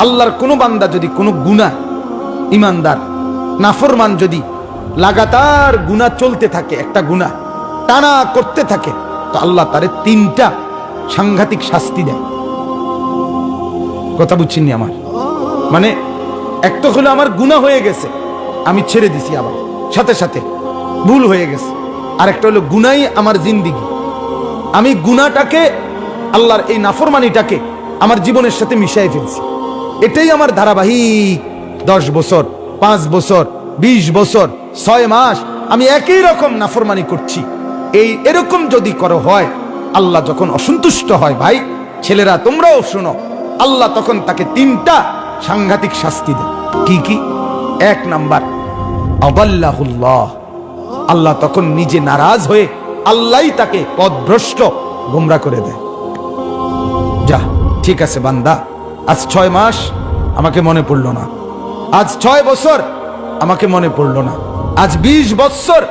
আল্লাহর কোনো বান্দা যদি কোনো গুণা ইমানদার, নাফরমান যদি লাগাতার গুণা চলতে থাকে, একটা গুণা টানা করতে থাকে, তো আল্লাহ তারে তিনটা সাংঘাতিক শাস্তি দেয়। কথা বুঝছেননি আমার? মানে এক তো হলো আমার গুণা হয়ে গেছে, আমি ছেড়ে দিছি আবার, সাথে সাথে ভুল হয়ে গেছে। আর একটা হলো গুনাই আমার জিন্দিগি। আমি গুনাটাকে আল্লাহর এই নাফরমানিটাকে আমার জীবনের সাথে মিশাই ফেলছি। এটাই আমার ধারাবাহিক। দশ বছর, পাঁচ বছর, বিশ বছর, ছয় মাস, আমি একই রকম নাফরমানি করছি। এই এরকম যদি করো হয়, আল্লাহ যখন অসন্তুষ্ট হয়, ভাই, ছেলেরা তোমরাও শোনো, আল্লাহ তখন তাকে তিনটা সাংঘাতিক শাস্তি দেয়। কি কি? এক নাম্বার, আবাল্লাহুল্লাহ। আল্লাহ তখন নিজে নারাজ হয়ে আল্লাহই তাকে পদভ্রষ্ট গোমরা করে দেয়। যা, ঠিক আছে বান্দা। আজ ছয় মাস আমাকে মনে পড়ল না। আজ ছয় বছর আমাকে মনে পড়ল না। আজ বিশ বছর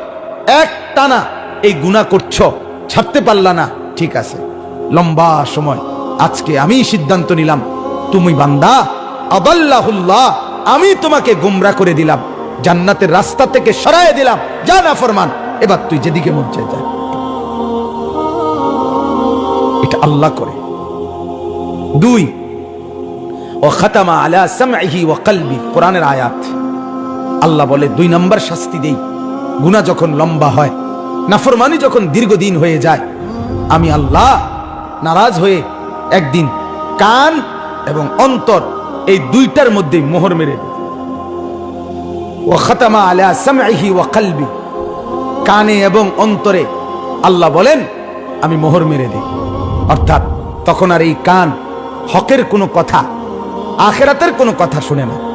এক টানা এই গুণা করছ, ছাড়তে পারলা না। ঠিক আছে, লম্বা সময়। আজকে আমি সিদ্ধান্ত নিলাম, তুমি বান্দা আবাল্লাহুল্লাহ আমি তোমাকে গুমরা করে দিলাম, জান্নাতের রাস্তা থেকে সরায় দিলাম। যা না ফরমান, এবার তুই যেদিকে মন চায় যা। এটা আল্লাহ করে। দুই কোরআনের আয়াত। আল্লাহ বলে, দুই নম্বর শাস্তি দেই। গুনাহ যখন লম্বা হয়, নাফরমানি যখন দীর্ঘদিন হয়ে যায়, আমি আল্লাহ নারাজ হয়ে একদিন কান এবং অন্তর এই দুইটার মধ্যে মোহর মেরে কানে এবং অন্তরে আল্লাহ বলেন, আমি মোহর মেরে দিই অর্থাৎ তখন আর এই কান হকের কোনো কথা আখেরাতের কোনো কথা শুনে না।